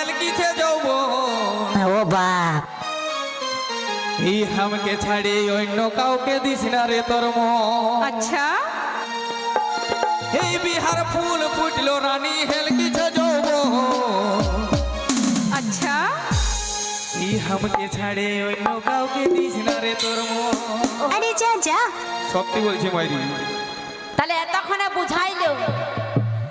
গেছে যৌবন ও বাপ এই হামকে ছাড়ে অন্য কাউকে দিস না রে তোর মন আচ্ছা এই বিহার ফুল ফুটলো রানী হেলকিছে যৌবন আচ্ছা এই হামকে ছাড়ে অন্য কাউকে দিস না রে তোর মন আরে যা যা সত্যি বলছি মাইরি তাহলে এতক্ষণে বুঝাইলো